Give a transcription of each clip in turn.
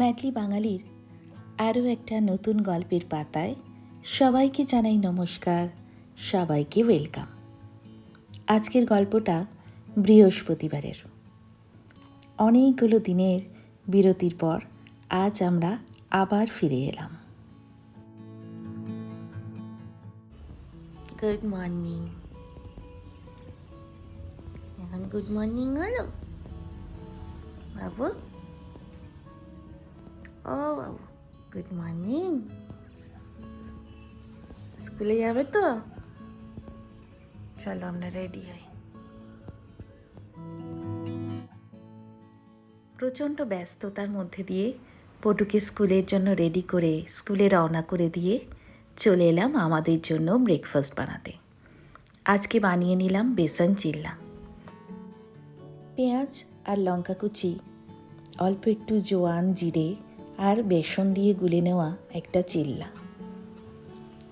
Madly বাঙালির আরও একটা নতুন গল্পের পাতায় সবাইকে জানাই নমস্কার, সবাইকে ওয়েলকাম। আজকের গল্পটা বৃহস্পতিবারের। অনেকগুলো দিনের বিরতির পর আজ আমরা আবার ফিরে এলাম। গুড মর্নিং এখন গুড মর্নিং হলো? বাবু? ও বাবু গুড মর্নিং স্কুলে যাবে তো? চলো, আমরা রেডি হই। প্রচণ্ড ব্যস্ততার মধ্যে দিয়ে পটুকে স্কুলের জন্য রেডি করে স্কুলে রওনা করে দিয়ে চলে এলাম আমাদের জন্য ব্রেকফাস্ট বানাতে। আজকে বানিয়ে নিলাম বেসন চিল্লা। পেঁয়াজ আর লঙ্কা কুচি, অল্প একটু জোয়ান, জিরে আর বেসন দিয়ে গুলে নেওয়া একটা চিল্লা।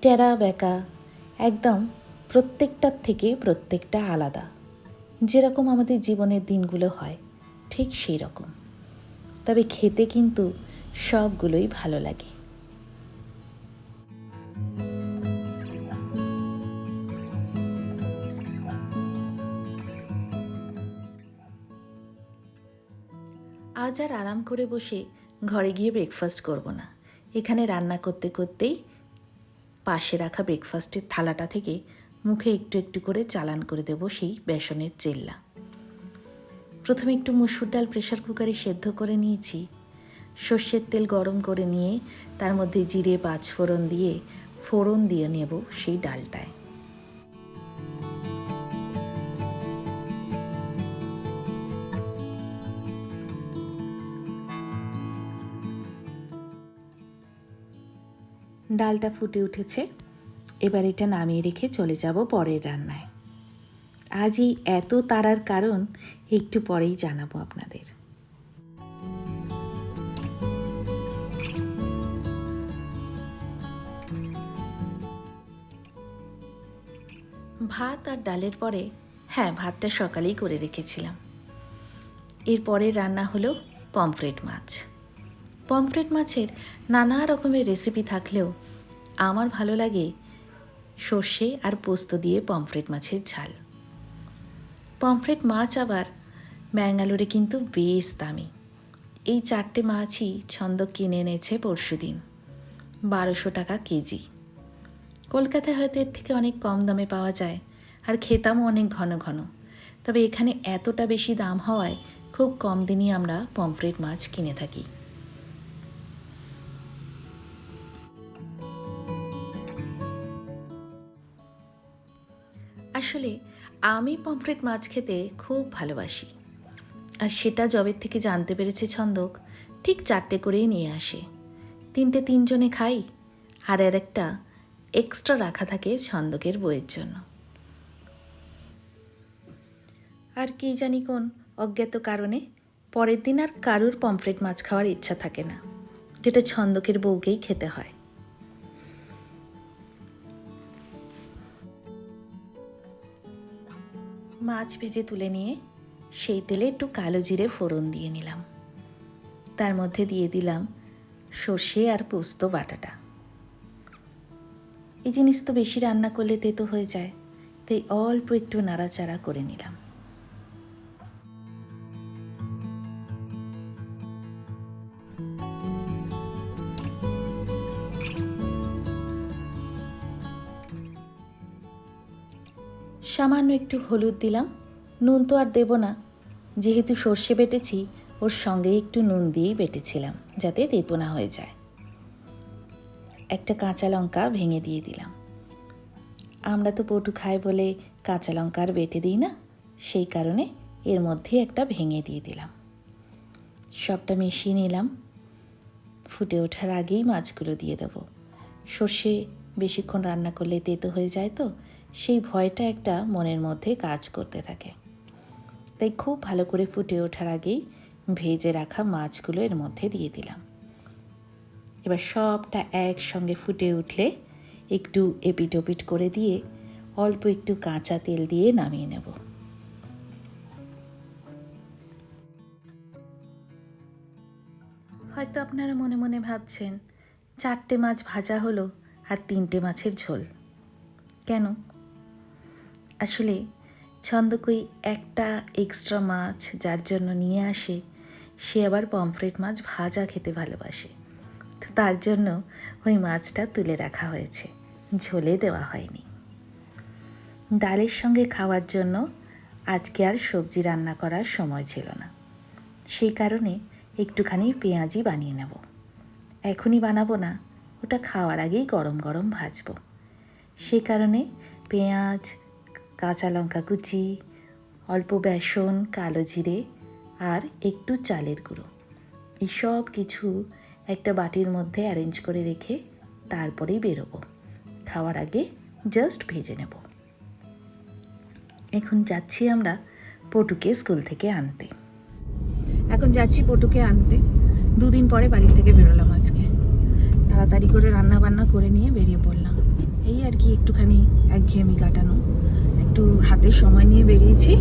টেরা বেঁকা, একদম প্রত্যেকটার থেকে প্রত্যেকটা আলাদা। যেরকম আমাদের জীবনের দিনগুলো হয়, ঠিক সেই রকম তবে খেতে কিন্তু সবগুলোই ভালো লাগে। আজ আর আরাম করে বসে ঘরে গিয়ে ব্রেকফাস্ট করব না। এখানে রান্না করতে করতেই পাশে রাখা ব্রেকফাস্টের থালাটা থেকে মুখে একটু একটু করে চালান করে দেব সেই বেসনের চেল্লা। প্রথমে একটু মসুর ডাল প্রেশার কুকারে সেদ্ধ করে নিয়েছি। সর্ষের তেল গরম করে নিয়ে তার মধ্যে জিরে পাঁচ ফোড়ন দিয়ে ফোড়ন দিয়ে নেব সেই ডালটায়। ডালটা ফুটে উঠেছে। এবার এটা নামিয়ে রেখে চলে যাব পরের রান্নায়। আজ এই এত তারার কারণ একটু পরেই জানাব আপনাদের। ভাত আর ডালের পরে হ্যাঁ ভাতটা সকালেই করে রেখেছিলাম। এরপরে রান্না হলো পমফ্রেট মাছ। পমফ্রেট মাছের নানা রকমের রেসিপি থাকলেও আমার ভালো লাগে সর্ষে আর পোস্ত দিয়ে পমফ্রেট মাছের ঝাল। পমফ্রেট মাছ আবার ব্যাঙ্গালোরে কিন্তু বেশ দামি। এই চারটে মাছই ছন্দ কিনে এনেছে পরশু দিন বারোশো টাকা কেজি। কলকাতায় হয়তো এর থেকে অনেক কম দামে পাওয়া যায় আর খেতামও অনেক ঘন ঘন। তবে এখানে এতটা বেশি দাম হওয়ায় খুব কম দিনই আমরা পমফ্রেট মাছ কিনে থাকি। আসলে আমি পমফ্রেট মাছ খেতে খুব ভালোবাসি। আর সেটা জবের থেকে জানতে পেরেছে ছন্দক, ঠিক চারটে করেই নিয়ে আসে। তিনটে তিনজনে খাই, আর আর একটা এক্সট্রা রাখা থাকে ছন্দকের বইয়ের জন্য। আর কি জানি কোন অজ্ঞাত কারণে পরের দিন আর কারুর পমফ্রেট মাছ খাওয়ার ইচ্ছা থাকে না, যেটা ছন্দকের বউকেই খেতে হয়। মাছ ভেজে তুলে নিয়ে সেই তেলে একটু কালো জিরে ফোড়ন দিয়ে নিলাম। তার মধ্যে দিয়ে দিলাম সর্ষে আর পোস্ত বাটাটা। এই জিনিস তো বেশি রান্না করলে তেতো হয়ে যায়, তাই অল্প একটু নাড়াচাড়া করে নিলাম। সামান্য একটু হলুদ দিলাম। নুন তো আর দেব না। যেহেতু সর্ষে বেটেছি, ওর সঙ্গে একটু নুন দিয়েই বেটেছিলাম, যাতে তেতো না হয়ে যায়। একটা কাঁচা লঙ্কা ভেঙে দিয়ে দিলাম। আমরা তো পটু খাই বলে কাঁচা লঙ্কা আর বেটে দিই না, সেই কারণে এর মধ্যে একটা ভেঙে দিয়ে দিলাম। সবটা মিশিয়ে নিলাম। ফুটে ওঠার আগেই মাছগুলো দিয়ে দেবো। সর্ষে বেশিক্ষণ রান্না করলে তেতো হয়ে যায় তো সেই ভয়টা একটা মনের মধ্যে কাজ করতে থাকে। তাই খুব ভালো করে ফুটে ওঠার আগেই ভেজে রাখা মাছগুলো এর মধ্যে দিয়ে দিলাম। এবার সবটা একসঙ্গে ফুটে উঠলে একটু এপিট ওপিট করে দিয়ে অল্প একটু কাঁচা তেল দিয়ে নামিয়ে নেব। হয়তো আপনারা মনে মনে ভাবছেন, চারটে মাছ ভাজা হলো আর তিনটে মাছের ঝোল। কেন? আসলে ছন্দকই একটা এক্সট্রা মাছ যার জন্য নিয়ে আসে, সে আবার পমফ্রেট মাছ ভাজা খেতে ভালোবাসে। তো তার জন্য ওই মাছটা তুলে রাখা হয়েছে, ঝোলে দেওয়া হয়নি। ডালের সঙ্গে খাওয়ার জন্য আজকে আর সবজি রান্না করার সময় ছিল না। সেই কারণে একটুখানি পেঁয়াজি বানিয়ে নেব। এখনই বানাবো না, ওটা খাওয়ার আগেই গরম গরম ভাজবো। সেই কারণে পেঁয়াজ কাঁচা লঙ্কা কুচি, অল্প বেসন, কালো জিরে আর একটু চালের গুঁড়ো। এই সব কিছু একটা বাটির মধ্যে অ্যারেঞ্জ করে রেখে তারপরেই বেরোবো। খাওয়ার আগে জাস্ট ভেজে নেব। এখন যাচ্ছি আমরা পটুকে স্কুল থেকে আনতে। এখন যাচ্ছি পটুকে আনতে। দুদিন পরে বাড়ি থেকে বেরোলাম আজকে। তাড়াতাড়ি করে রান্না বান্না করে নিয়ে বেরিয়ে পড়লাম। এই আর কি একটুখানি একঘেয়েমি কাটানো। একটু হাতে সময় নিয়ে বেরিয়েছি।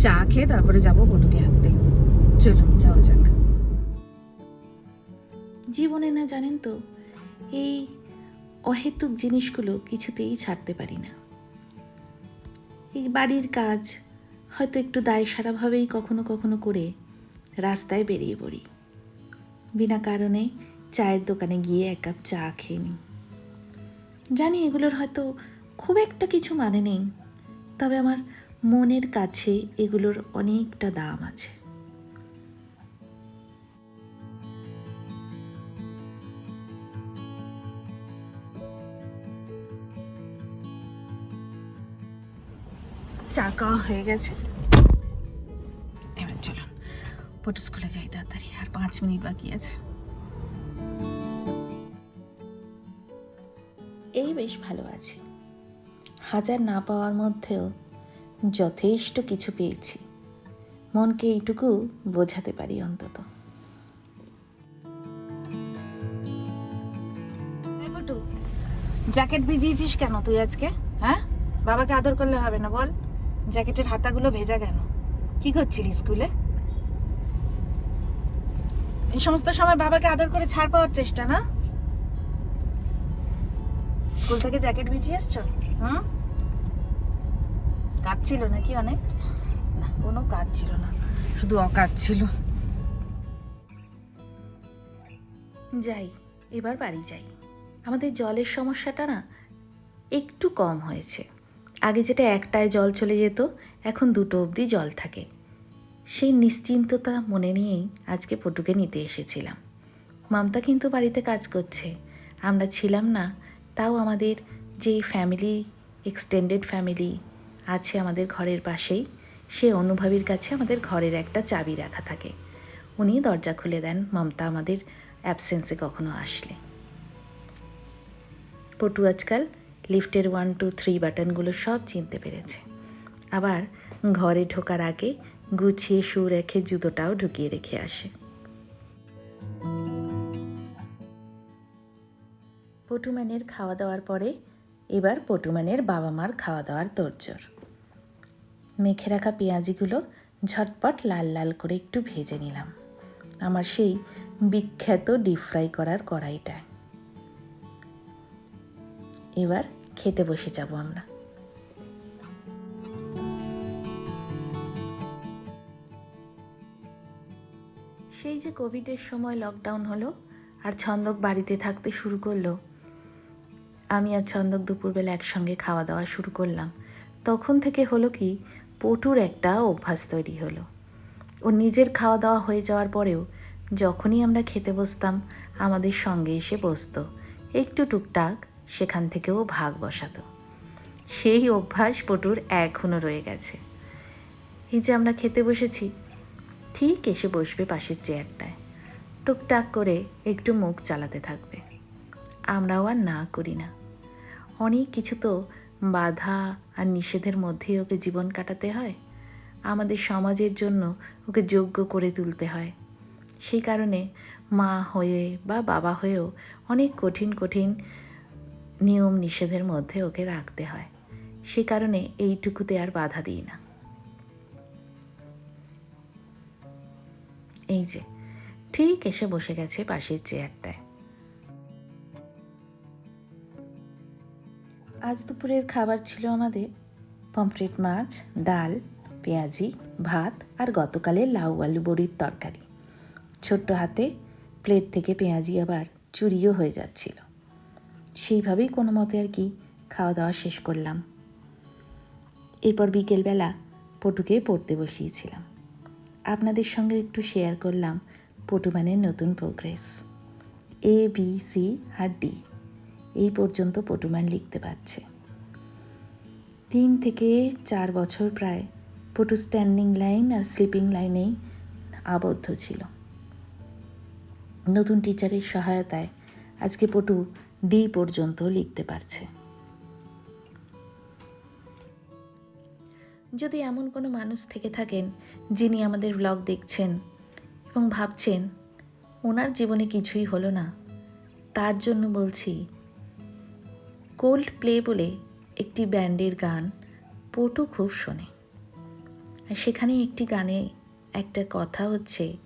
চা খেয়ে তারপরে যাব পটুকে আনতে। চলুন, যাওয়া যাক। জীবনে না জানেন তো, এই অহেতুক জিনিসগুলো কিছুতেই ছাড়তে পারি না। এই বাড়ির কাজ হয়তো একটু দায় সারাভাবেই কখনো কখনো করে রাস্তায় বেরিয়ে পড়ি। বিনা কারণে চায়ের দোকানে গিয়ে এক কাপ চা খেয়ে নিই। জানি এগুলোর হয়তো খুব একটা কিছু মানে নেই। তবে আমার মনের কাছে এগুলোর অনেকটা দাম আছে। চাকা হয়ে গেছে। এবার চলুন পটু স্কুলে যাই তাড়াতাড়ি আর পাঁচ মিনিট বাকি আছে। এই বেশ ভালো আছি। হাজার না পাওয়ার মধ্যেও যথেষ্ট কিছু পেয়েছি। মনকে এইটুকু বোঝাতে পারি অন্তত। জ্যাকেট ভিজিয়েছিস কেন তুই আজকে? হ্যাঁ? বাবাকে আদর করলে হবে না, বল। জ্যাকেটের হাতাগুলো ভেজা কেন? কি করছিলি স্কুলে? এই সমস্ত সময় বাবাকে আদর করে ছাড় পাওয়ার চেষ্টা, না? স্কুল থেকে জ্যাকেট ভিজিয়ে এসছো? হুম? কাজ ছিল নাকি অনেক? না, কোনো কাজ ছিল না, শুধু অকাজ ছিল। যাই, এবার বাড়ি যাই। আমাদের জলের সমস্যাটা না একটু কম হয়েছে। আগে যেটা একটায় জল চলে যেত, এখন দুটো অবধি জল থাকে। সেই নিশ্চিন্ততা মনে নিয়েই আজকে পটুকে নিতে এসেছিলাম। মামতা কিন্তু বাড়িতে কাজ করছে। আমরা ছিলাম না, তাও আমাদের যে ফ্যামিলি এক্সটেন্ডেড ফ্যামিলি আছে আমাদের ঘরের পাশেই। সে অনুভবীর কাছে আমাদের ঘরের একটা চাবি রাখা থাকে। উনি দরজা খুলে দেন। মমতা আমাদের অ্যাবসেন্সে কখনো আসলে। পটু আজকাল লিফটের ওয়ান টু থ্রি বাটনগুলো সব চিনতে পেরেছে। আবার ঘরে ঢোকার আগে গুছিয়ে শু রেখে জুতোটাও ঢুকিয়ে রেখে আসে। পটুম্যানের খাওয়া দাওয়ার পরে এবার পটুম্যানের বাবা মার খাওয়া দাওয়ার তোড়জোড়। মেখে রাখা পেঁয়াজিগুলো ঝটপট লাল লাল করে একটু ভেজে নিলাম। আমার সেই বিখ্যাত ডিপ ফ্রাই করার কড়াইটায় এবার খেতে বসে যাব আমরা। সেই যে কোভিডের সময় লকডাউন হলো আর ছন্দক বাড়িতে থাকতে শুরু করল, আমি আর ছন্দক দুপুরবেলা একসঙ্গে খাওয়া দাওয়া শুরু করলাম। তখন থেকে হলো কি পটুর একটা অভ্যাস তৈরি হলো। ওর নিজের খাওয়া দাওয়া হয়ে যাওয়ার পরেও যখনই আমরা খেতে বসতাম, আমাদের সঙ্গে এসে বসতো। একটু টুকটাক সেখান থেকেও ভাগ বসাতো। সেই অভ্যাস পটুর এখনও রয়ে গেছে। এই যে আমরা খেতে বসেছি, ঠিক এসে বসবে পাশের চেয়ারটায়। টুকটাক করে একটু মুখ চালাতে থাকবে। আমরাও আর না করি না। অনেক কিছু তো বাধা আর নিষেধের মধ্যেই ওকে জীবন কাটাতে হয়? আমাদের সমাজের জন্য ওকে যোগ্য করে তুলতে হয়। সেই কারণে মা হয়ে বা বাবা হয়েও অনেক কঠিন কঠিন নিয়ম, নিষেধের মধ্যে ওকে রাখতে হয়। সে কারণে এইটুকুতে আর বাধা দিই না। এই যে, ঠিক এসে বসে গেছে পাশের চেয়ারটায়। আজ দুপুরের খাবার ছিল আমাদের পমফ্রেট মাছ, ডাল, পেঁয়াজি, ভাত আর গতকালের লাউ আলু বড়ির তরকারি। ছোট্ট হাতে প্লেট থেকে পেঁয়াজি আবার চুরিও হয়ে যাচ্ছিল। সেইভাবেই কোনো মতে আর কি খাওয়া দাওয়া শেষ করলাম। এরপর বিকেলবেলা পটুকে পড়তে বসিয়েছিলাম। আপনাদের সঙ্গে একটু শেয়ার করলাম পটুমানের নতুন প্রোগ্রেস এ বি সি আর ডি এই পর্যন্ত পটুম্যান লিখতে পারছে। তিন থেকে চার বছর প্রায় পটু স্ট্যান্ডিং লাইন আর স্লিপিং লাইনেই আবদ্ধ ছিল। নতুন টিচারের সহায়তায় আজকে পটু ডি পর্যন্ত লিখতে পারছে। যদি এমন কোনো মানুষ থেকে থাকেন যিনি আমাদের ব্লগ দেখছেন এবং ভাবছেন, ওনার জীবনে কিছুই হলো না, তার জন্য বলছি কোল্ড প্লে বলে একটি ব্যান্ডের গান পটু খুব শোনে। আর সেখানে একটি গানে একটা কথা হচ্ছে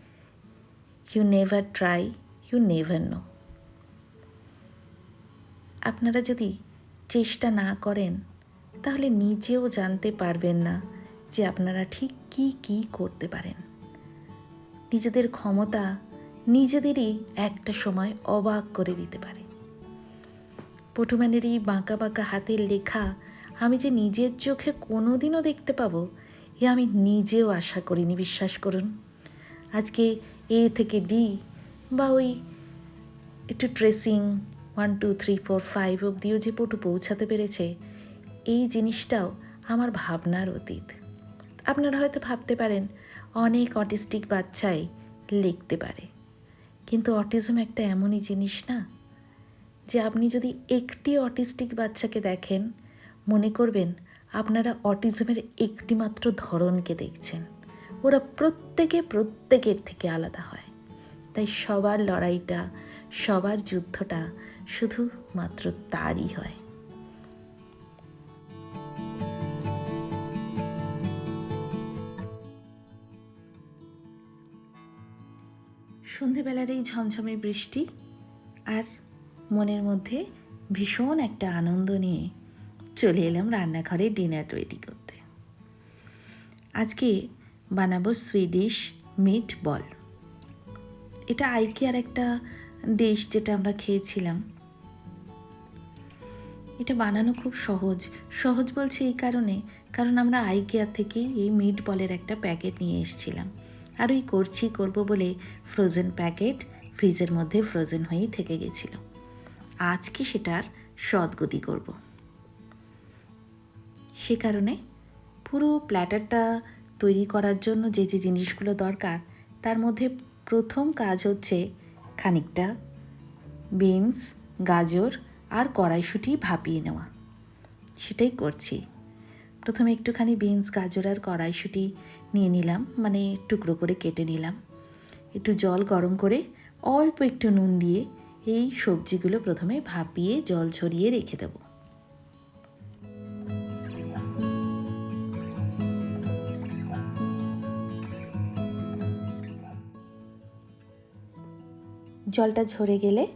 you never try you never know আপনারা যদি চেষ্টা না করেন, তাহলে নিজেও জানতে পারবেন না যে আপনারা ঠিক কি কি করতে পারেন। নিজেদের ক্ষমতা নিজেদেরই একটা সময় অবাক করে দিতে পারে। পটুম্যানের এই বাঁকা বাঁকা হাতের লেখা আমি যে নিজের চোখে কোনোদিনও দেখতে পাবো, এ আমি নিজেও আশা করিনি, বিশ্বাস করুন। আজকে এ থেকে ডি বা ওই একটু tracing, one, two, three, four, five অবধিও যে পটু পৌঁছাতে পেরেছে, এই জিনিসটাও আমার ভাবনার অতীত। আপনারা হয়তো ভাবতে পারেন, অনেক অটিস্টিক বাচ্চাই লিখতে পারে। কিন্তু অটিজম একটা এমনই জিনিস না? যে আপনি যদি একটি অটিস্টিক বাচ্চাকে দেখেন, মনে করবেন আপনারা অটিজমের একটি মাত্র ধরনকে দেখছেন। ওরা প্রত্যেকে প্রত্যেকের থেকে আলাদা হয়। তাই সবার লড়াইটা, সবার যুদ্ধটা শুধুমাত্র তারই হয়। সন্ধেবেলার এই ঝমঝমে বৃষ্টি আর মনের মধ্যে ভীষণ একটা আনন্দ নিয়ে চলে এলাম রান্নাঘরে ডিনার তৈরি করতে। আজকে বানাবো সুইডিশ মিট বল। এটা আইকিয়ার একটা ডিশ যেটা আমরা খেয়েছিলাম। এটা বানানো খুব সহজ। সহজ বলছি এই কারণে, কারণ আমরা আইকিয়া থেকেই এই মিট বলের একটা প্যাকেট নিয়ে এসেছিলাম। আর ওই করছি, করব বলে ফ্রোজেন প্যাকেট ফ্রিজের মধ্যে ফ্রোজেন হয়েই থেকে গেছিল। আজকে সেটার সদগতি করব। সে কারণে পুরো প্ল্যাটারটা তৈরি করার জন্য যে যে জিনিসগুলো দরকার, তার মধ্যে প্রথম কাজ হচ্ছে খানিকটা বিনস, গাজর আর কড়াইশুঁটি ভাপিয়ে নেওয়া। সেটাই করছি। প্রথমে একটুখানি বিনস, গাজর আর কড়াইশুঁটি নিয়ে নিলাম মানে টুকরো করে কেটে নিলাম। একটু জল গরম করে অল্প একটু নুন দিয়ে এই সবজিগুলো প্রথমে ভাপিয়ে জল ছড়িয়ে রেখে দেবো। জলটা ঝরে গেলে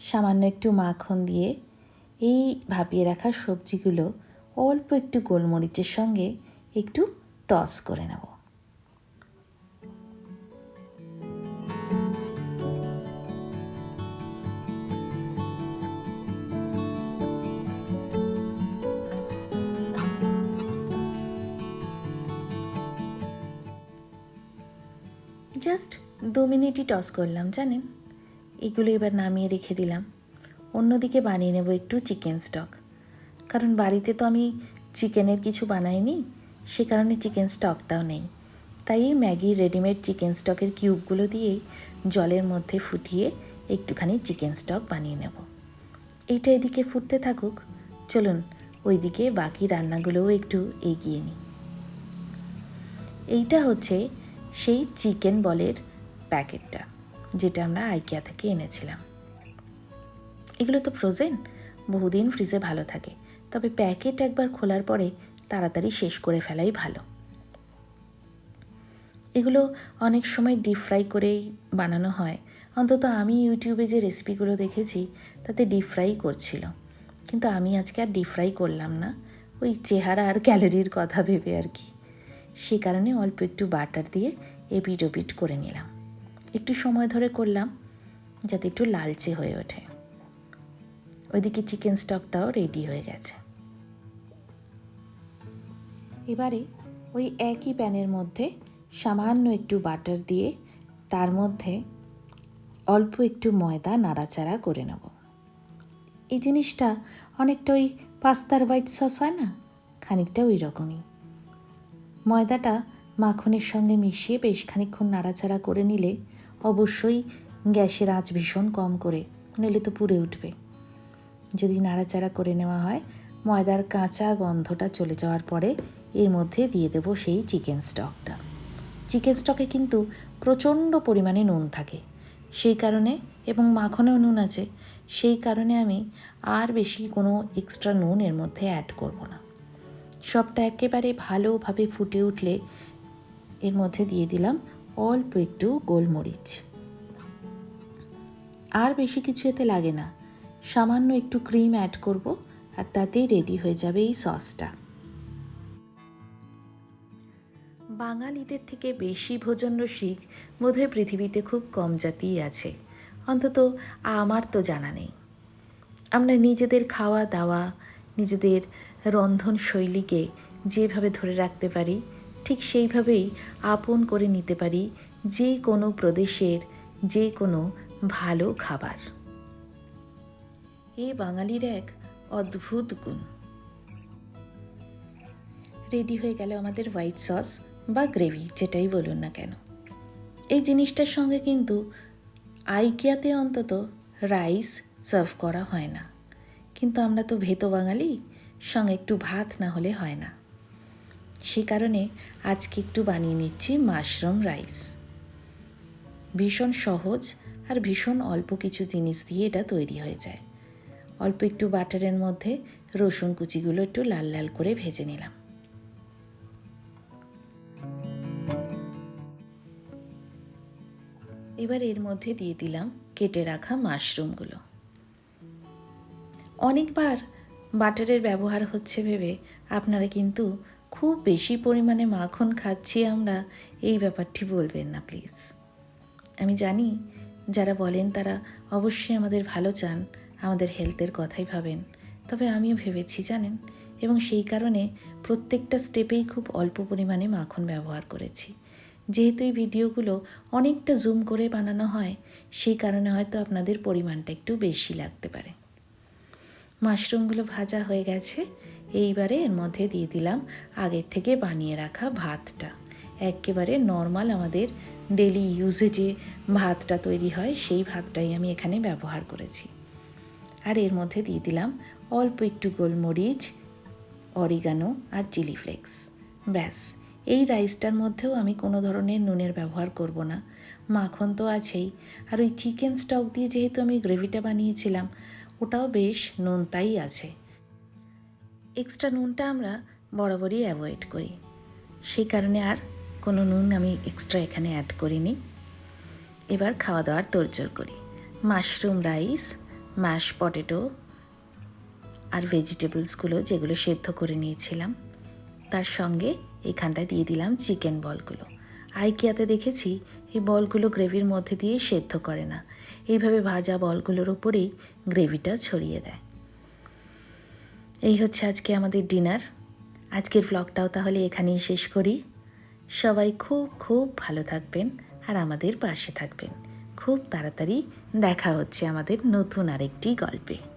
সামান্য একটু মাখন দিয়ে এই ভাপিয়ে রাখা সবজিগুলো অল্প একটু গোলমরিচের সঙ্গে একটু টস করে নেব। জাস্ট দু মিনিটই টস করলাম, জানেন? এগুলো এবার নামিয়ে রেখে দিলাম। অন্যদিকে বানিয়ে নেব একটু চিকেন স্টক কারণ বাড়িতে তো আমি চিকেনের কিছু বানাইনি, সে কারণে চিকেন স্টকটাও নেই। তাই এই ম্যাগির রেডিমেড চিকেন স্টকের কিউবগুলো দিয়েই জলের মধ্যে ফুটিয়ে একটুখানি চিকেন স্টক বানিয়ে নেব। এইটা এদিকে ফুটতে থাকুক। চলুন, ওইদিকে বাকি রান্নাগুলোও একটু এগিয়ে নিই। এইটা হচ্ছে সেই চিকেন বলের প্যাকেটটা, যেটা আমরা আইকিয়া থেকে এনেছিলাম। এগুলো তো ফ্রোজেন বহুদিন ফ্রিজে ভালো থাকে। তবে প্যাকেট একবার খোলার পরে তাড়াতাড়ি শেষ করে ফেলাই ভালো। এগুলো অনেক সময় ডিপ ফ্রাই করেই বানানো হয়। অন্তত আমি ইউটিউবে যে রেসিপিগুলো দেখেছি, তাতে ডিপ ফ্রাই করছিল। কিন্তু আমি আজকে আর ডিপ ফ্রাই করলাম না। ওই চেহারা আর ক্যালোরির কথা ভেবে আর কি। সে কারণে অল্প একটু বাটার দিয়ে এপিট ওপিট করে নিলাম। একটু সময় ধরে করলাম, যাতে একটু লালচে হয়ে ওঠে। ওইদিকে চিকেন স্টকটাও রেডি হয়ে গেছে। এবারে ওই একই প্যানের মধ্যে সামান্য একটু বাটার দিয়ে তার মধ্যে অল্প একটু ময়দা নাড়াচাড়া করে নেব। এই জিনিসটা অনেকটা ওই পাস্তার হোয়াইট সস হয় না? খানিকটা ওই রকমই। ময়দাটা মাখনের সঙ্গে মিশিয়ে বেশ খানিকক্ষণ নাড়াচাড়া করে নিলে অবশ্যই গ্যাসের আঁচ ভীষণ কম করে, নইলে তো পুড়ে উঠবে। যদি নাড়াচাড়া করে নেওয়া হয়, ময়দার কাঁচা গন্ধটা চলে যাওয়ার পরে এর মধ্যে দিয়ে দেবো সেই চিকেন স্টকটা। চিকেন স্টকে কিন্তু প্রচণ্ড পরিমাণে নুন থাকে। সেই কারণে এবং মাখনেও নুন আছে, সেই কারণে আমি আর বেশি কোনো এক্সট্রা নুন এর মধ্যে অ্যাড করব না। সবটা একেবারে ভালোভাবে ফুটে উঠলে এর মধ্যে দিয়ে দিলাম অল্প একটু গোলমরিচ। আর বেশি কিছু এতে লাগে না। সামান্য একটু ক্রিম অ্যাড করব আর তাতেই রেডি হয়ে যাবে এই সসটা। বাঙালিদের থেকে বেশি ভোজন রসিক বোধহয় পৃথিবীতে খুব কম জাতিই আছে। অন্তত আমার তো জানা নেই। আমরা নিজেদের খাওয়া দাওয়া নিজেদের রন্ধন শৈলীকে যেভাবে ধরে রাখতে পারি, ঠিক সেইভাবেই আপন করে নিতে পারি যে কোনো প্রদেশের যে কোনো ভালো খাবার। এ বাঙালির এক অদ্ভুত গুণ। রেডি হয়ে গেল আমাদের হোয়াইট সস বা গ্রেভি, যেটাই বলুন না কেন। এই জিনিসটার সঙ্গে কিন্তু আইকিয়াতে অন্তত রাইস সার্ভ করা হয় না। কিন্তু আমরা তো ভেতো বাঙালি, সঙ্গে একটু ভাত না হলে হয় না। সে কারণে আজকে একটু বানিয়ে নিচ্ছি মাশরুম রাইস। ভীষণ সহজ আর ভীষণ অল্প কিছু জিনিস দিয়ে এটা তৈরি হয়ে যায়। অল্প একটু বাটারের মধ্যে রসুন কুচিগুলো একটু লাল লাল করে ভেজে নিলাম। এবার এর মধ্যে দিয়ে দিলাম কেটে রাখা মাশরুমগুলো। অনেকবার বাটারের ব্যবহার হচ্ছে ভেবে আপনারা কিন্তু খুব বেশি পরিমাণে মাখন খাচ্ছি আমরা, এই ব্যাপারটি বলবেন না প্লিজ আমি জানি যারা বলেন তারা অবশ্যই আমাদের ভালো চান, আমাদের হেলথের কথাই ভাবেন। তবে আমিও ভেবেছি, জানেন? এবং সেই কারণে প্রত্যেকটা স্টেপেই খুব অল্প পরিমাণে মাখন ব্যবহার করেছি। যেহেতু এই ভিডিওগুলো অনেকটা জুম করে বানানো হয়, সেই কারণে হয়তো আপনাদের পরিমাণটা একটু বেশি লাগতে পারে। মাশরুমগুলো ভাজা হয়ে গেছে। এইবারে এর মধ্যে দিয়ে দিলাম আগের থেকে বানিয়ে রাখা ভাতটা। একেবারে নর্মাল আমাদের ডেলি ইউজে যে ভাতটা তৈরি হয়, সেই ভাতটাই আমি এখানে ব্যবহার করেছি। আর এর মধ্যে দিয়ে দিলাম অল্প একটু গোলমরিচ, অরিগানো আর চিলি ফ্লেক্স। ব্যাস, এই রাইসটার মধ্যেও আমি কোনো ধরনের নুনের ব্যবহার করব না। মাখন তো আছেই। আর ওই চিকেন স্টক দিয়ে যেহেতু আমি গ্রেভিটা বানিয়েছিলাম ওটাও বেশ নুনতাই আছে। এক্সট্রা নুনটা আমরা বরাবরই অ্যাভয়েড করি। সেই কারণে আর কোনো নুন আমি এক্সট্রা এখানে অ্যাড করিনি। এবার খাওয়া দাওয়ার তোড়জোড় করি। মাশরুম রাইস ম্যাশ পটেটো আর ভেজিটেবলসগুলো যেগুলো সেদ্ধ করে নিয়েছিলাম। তার সঙ্গে এখানটায় দিয়ে দিলাম চিকেন বলগুলো। আইকিয়াতে দেখেছি, এই বলগুলো গ্রেভির মধ্যে দিয়ে সেদ্ধ করে না। এইভাবে ভাজা বলগুলোর ওপরেই গ্রেভিটা ছড়িয়ে দেয়। এই হচ্ছে আজকে আমাদের ডিনার। আজকের ব্লগটাও তাহলে এখানেই শেষ করি। সবাই খুব খুব ভালো থাকবেন আর আমাদের পাশে থাকবেন। খুব তাড়াতাড়ি দেখা হচ্ছে আমাদের নতুন আরেকটি গল্পে।